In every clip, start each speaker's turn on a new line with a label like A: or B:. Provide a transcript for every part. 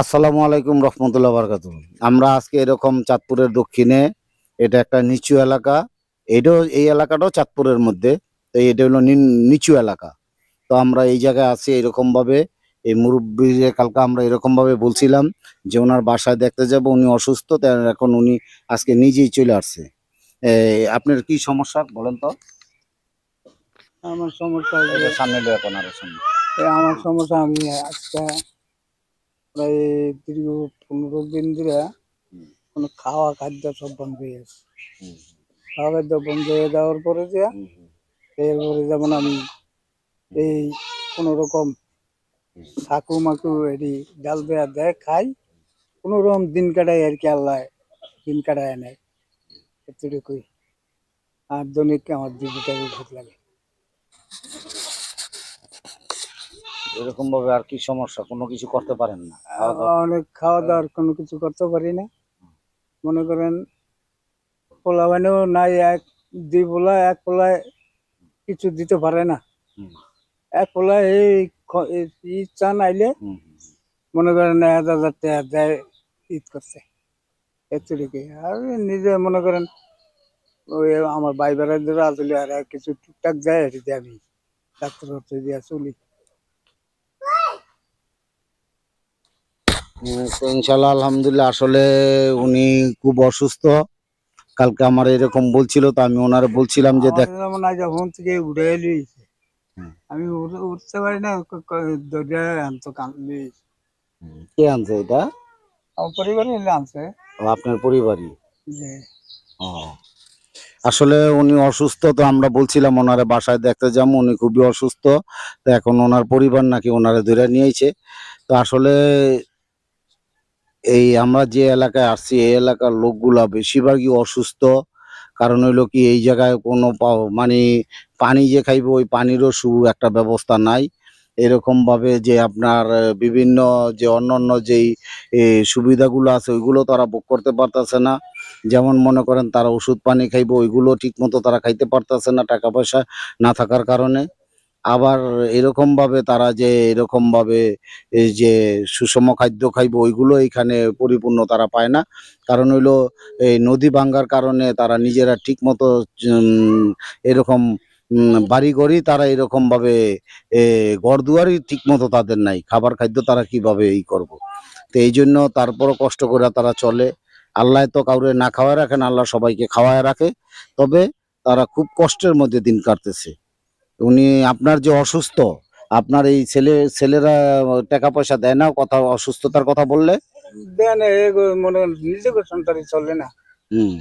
A: আসসালামু আলাইকুম রহমতুল্লাহ বারকাত আমরা আজকে এরকম চাঁদপুরের দক্ষিণে এটা একটা নিচু এলাকা এটাও এই এলাকাটাও চাঁদপুরের মধ্যে তো এটা হলো নিচু এলাকা। তো আমরা এই জায়গায় আছি এরকমভাবে এই মুরব্বী কালকে আমরা এরকমভাবে বলছিলাম যে ওনার বাসায় দেখতে যাব উনি অসুস্থ তাই এখন উনি আজকে নিজেই চলে আসছে। আপনার কি সমস্যা বলেন তো?
B: আমার সমস্যা
A: সামনে এখন আরও সামনে।
B: আমার সমস্যা আমি আজকে প্রায় দীর্ঘ পনেরো দিন ধরে। কোনো খাওয়া খাদ্য সব বন্ধ হয়ে গেছে। খাওয়া খাদ্য বন্ধ হয়ে যাওয়ার পরে যে এরপরে যেমন আমি এই কোনো রকম সাকু মাকু এটি ডাল দেয়া দেয় খাই কোনো রকম দিন কাটাই আর কি আল্লাহ দিন কাটায় নেয় এতটুকুই। আর দৈনিক আমার টাকা ভোট লাগে।
A: এরকম ভাবে আর কি সমস্যা? কোনো কিছু করতে পারেন না?
B: অনেক খাওয়া দাওয়ার কোনো কিছু করতে পারি না। মনে করেন পোলা বানেও নাই এক দুই পোলা এক পোলায় কিছু দিতে পারে না। এক পোলা এই চান আইলে। মনে করেন এক হাজার টাকা দেয় ঈদ করতে। এতটুকু আর নিজে মনে করেন ওই আমার ভাই বেড়াদের আসলে আর কিছু টুকটাক যায় এটিতে আমি ডাক্তার হচ্ছে দিয়ে চলি।
A: তো ইনশাল্লাহ আলহামদুলিল্লাহ আসলে উনি খুব অসুস্থ। কালকে আমার এরকম বলছিল তো আমি ওনারে বলছিলাম যে দেখ
B: যেমন থেকে উঠে এলিয়েছে। আমি উঠে- উঠতে পারি না দরজা আনতো কান্দলি
A: কে আনছে এটা?
B: আমার আনছে।
A: আপনার পরিবারই? ও। আসলে উনি অসুস্থ তো আমরা বলছিলাম ওনারে বাসায় দেখতে যাব উনি খুবই অসুস্থ। তো এখন ওনার পরিবার নাকি ওনারে ধরে নিয়েছে। তো আসলে এই আমরা যে এলাকায় আসছি এই এলাকার লোকগুলা বেশিরভাগই অসুস্থ। কারণ হইল কি এই জায়গায় কোনো মানে পানি যে খাইবে ওই পানিরও সু একটা ব্যবস্থা নাই। এরকম ভাবে যে আপনার বিভিন্ন যে অন্যান্য যেই এ, সুবিধাগুলো আছে ওইগুলো তারা ভোগ করতে পারতেছে না। যেমন মনে করেন তারা ওষুধ পানি খাইবে ওইগুলো ঠিক মতো তারা খাইতে পারতেছে না টাকা পয়সা না থাকার কারণে। আবার এরকম ভাবে তারা যে এরকম ভাবে এই যে সুষম খাদ্য খাইবে ওইগুলো এখানে পরিপূর্ণ তারা পায় না। কারণ হইল এই নদী ভাঙ্গার কারণে তারা নিজেরা ঠিক মতো এরকম বাড়ি ঘরই তারা এরকম ভাবে এ, ঘর দুয়ারই ঠিক মতো তাদের নাই। খাবার খাদ্য তারা কীভাবে এই করব? তো এই জন্য তারপরও কষ্ট করে তারা চলে। আল্লাহ তো কাউরে না খাওয়ায় রাখেন আল্লাহ সবাইকে খাওয়ায় রাখে। তবে তারা খুব কষ্টের মধ্যে দিন কাটতেছে। উনি আপনার যে অসুস্থ আপনার এই ছেলে ছেলেরা টাকা পয়সা দেয় না কথা অসুস্থতার কথা বললে?
B: দেন মনে করেন নিজে চলে না।
A: হুম।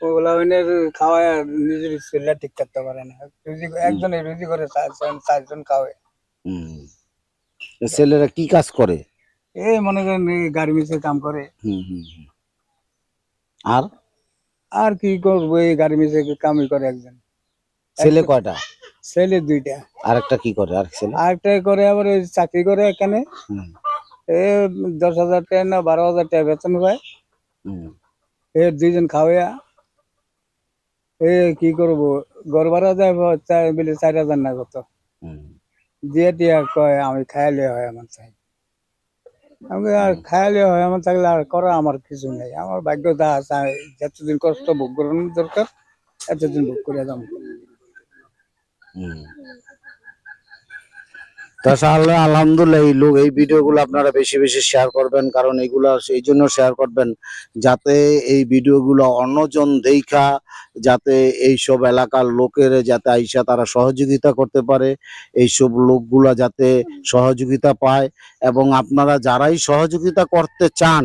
B: পোলাবিনের খাওয়ায় আর নিজের ছেলে ঠিক করতে পারে না। রুজি একজনে রুজি করে চারজন চারজন খাওয়ায়।
A: হুম। ছেলেরা কি কাজ করে?
B: এই মনে করেন কাম করে।
A: হুম হুম। আর?
B: আর কি করব এই গাড়ি মিশে কামই করে একজন।
A: ছেলে কয়টা?
B: ছেলে দুইটা।
A: আরেকটা কি করে? আর ছেলে?
B: আরেকটা করে আবার ওই চাকরি করে এখানে। এ দশ হাজার টাকা না বারো হাজার টাকা বেতন পায়। এ দুইজন খাওয়া। এ কি করব? ঘর ভাড়া যায় বলে চার হাজার না কত? দিয়ে টিয়া কয় আমি খাইলে হয় আমার চাই। আমি আর খাইলে হয় আমার থাকলে আর করা আমার কিছু নেই। আমার ভাগ্য যা আছে যতদিন কষ্ট ভোগ করানোর দরকার এতদিন ভোগ করে যাব।
A: তাছাড়া আলহামদুলিল্লাহ, এই লোক, এই ভিডিওগুলো আপনারা বেশি বেশি শেয়ার করবেন, কারণ এগুলো এই জন্য শেয়ার করবেন, যাতে এই ভিডিওগুলো অন্যজন দেখা, যাতে এই সব এলাকার লোকের যাতে আইসা তারা সহযোগিতা করতে পারে, এইসব লোকগুলা যাতে সহযোগিতা পায়, এবং আপনারা যারাই সহযোগিতা করতে চান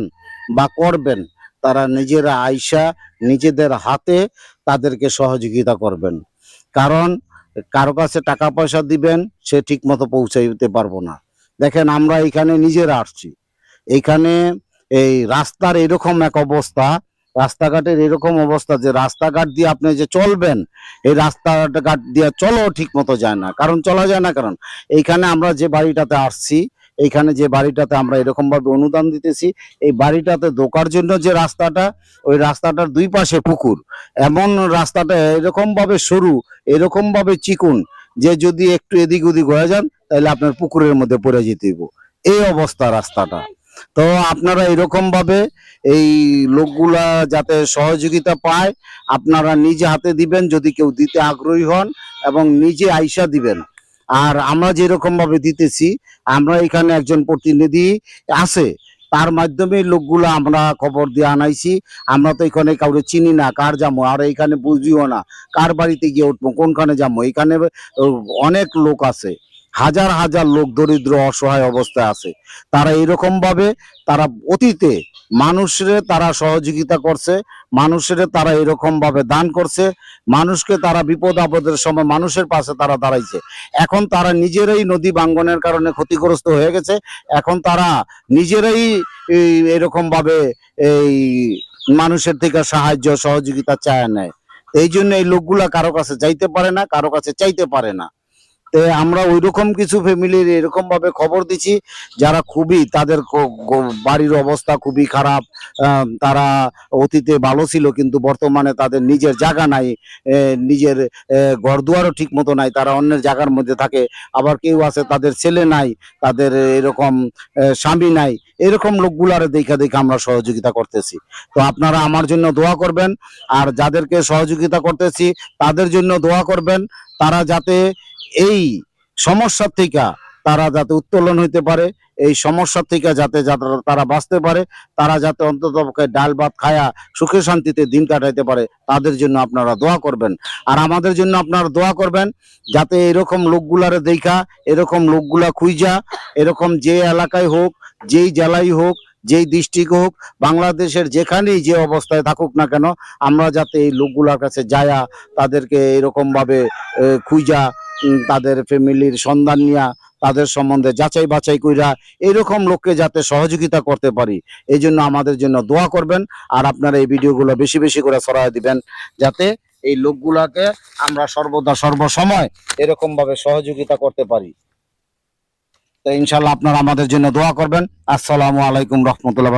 A: বা করবেন, তারা নিজেরা আইসা নিজেদের হাতে তাদেরকে সহযোগিতা করবেন। কারণ কারও কাছে টাকা পয়সা দিবেন, সে ঠিক মতো পৌঁছাইতে পারব না। দেখেন, আমরা এখানে নিজেরা আসছি। এইখানে এই রাস্তার এরকম এক অবস্থা, রাস্তাঘাটের এরকম অবস্থা যে রাস্তাঘাট দিয়ে আপনি যে চলবেন, এই রাস্তাঘাট দিয়ে চলো ঠিক মতো যায় না। কারণ চলা যায় না কারণ এইখানে আমরা যে বাড়িটাতে আসছি এইখানে যে বাড়িটাতে আমরা এরকম ভাবে অনুদান দিতেছি, এই বাড়িটাতে ঢোকার জন্য যে রাস্তাটা, ওই রাস্তাটার দুই পাশে পুকুর। এমন রাস্তাটা এরকম ভাবে সরু এরকম ভাবে চিকুন, যে যদি একটু এদিক ওদিক হয়ে যান, তাহলে আপনার পুকুরের মধ্যে পড়ে যেতে এই অবস্থা রাস্তাটা। তো আপনারা এরকম ভাবে এই লোকগুলা যাতে সহযোগিতা পায়, আপনারা নিজে হাতে দিবেন, যদি কেউ দিতে আগ্রহী হন, এবং নিজে আইসা দিবেন। আর আমরা যেরকম ভাবে দিতেছি, আমরা এখানে একজন প্রতিনিধি আছে। তার মাধ্যমে লোকগুলো আমরা খবর দিয়ে আনাইছি। আমরা তো এখানে কাউরে চিনি না, কার যাব? আর এখানে বুঝিও না, কার বাড়িতে গিয়ে উঠবো, কোনখানে যাব? এখানে অনেক লোক আছে। হাজার হাজার লোক দরিদ্র, অসহায় অবস্থায় আছে। তারা এরকম ভাবে তারা অতীতে মানুষের তারা সহযোগিতা করছে, মানুষের তারা এরকম ভাবে দান করছে, মানুষকে তারা বিপদ আপদের সময় মানুষের পাশে তারা দাঁড়াইছে। এখন তারা নিজেরাই নদী বাঙ্গনের কারণে ক্ষতিগ্রস্ত হয়ে গেছে। এখন তারা নিজেরাই এরকম ভাবে এই মানুষের থেকে সাহায্য, সহযোগিতা চায় নেয় এই জন্য এই লোকগুলা কারও কাছে যাইতে পারে না, কারও কাছে চাইতে পারে না। আমরা ওইরকম কিছু ফ্যামিলির এরকম ভাবে খবর দিছি যারা খুবই তাদের বাড়ির অবস্থা খুবই খারাপ তারা অতীতে ভালো ছিল কিন্তু বর্তমানে তাদের নিজের জায়গা নাই নিজের ঘর দুয়ারও ঠিক মতো নাই, তারা অন্যের জায়গার মধ্যে থাকে, আবার কেউ আছে তাদের ছেলে নাই, তাদের এরকম স্বামী নাই, এরকম লোকগুলার দেখা দেখে আমরা সহযোগিতা করতেছি। তো আপনারা আমার জন্য দোয়া করবেন, আর যাদেরকে সহযোগিতা করতেছি, তাদের জন্য দোয়া করবেন, তারা যাতে এই সমস্যার থেকে তারা যাতে উত্তোলন হইতে পারে, এই সমস্যার থেকে যাতে তারা বাঁচতে পারে, তারা যাতে অন্তত ডাল ভাত খায়া সুখে শান্তিতে দিন কাটাইতে পারে, তাদের জন্য আপনারা দোয়া করবেন। আর আমাদের জন্য আপনারা দোয়া করবেন যাতে এরকম লোকগুলারে দেখা, এরকম লোকগুলা খুঁজা, এরকম যে এলাকায় হোক, যেই জেলায় হোক যেই ডিস্ট্রিক্ট হোক, বাংলাদেশের যেখানেই যে অবস্থায় থাকুক না কেন, আমরা যাতে এই লোকগুলোর কাছে যায়া তাদেরকে এরকম ভাবে খুঁজা তাদের ফ্যামিলির সন্ধান নিয়া, তাদের সম্বন্ধে যাচাই বাছাই কইরা এরকম লোককে যাতে সহযোগিতা করতে পারি, এই জন্য আমাদের জন্য দোয়া করবেন। আর আপনারা এই ভিডিওগুলো বেশি বেশি করে ছড়ায় দিবেন, যাতে এই লোকগুলাকে আমরা সর্বদা সর্বসময় এরকম ভাবে সহযোগিতা করতে পারি। ইনশাল্লাহ আপনারা আমাদের জন্য দোয়া করবেন। আসসালামু আলাইকুম রহমতুল্লাহ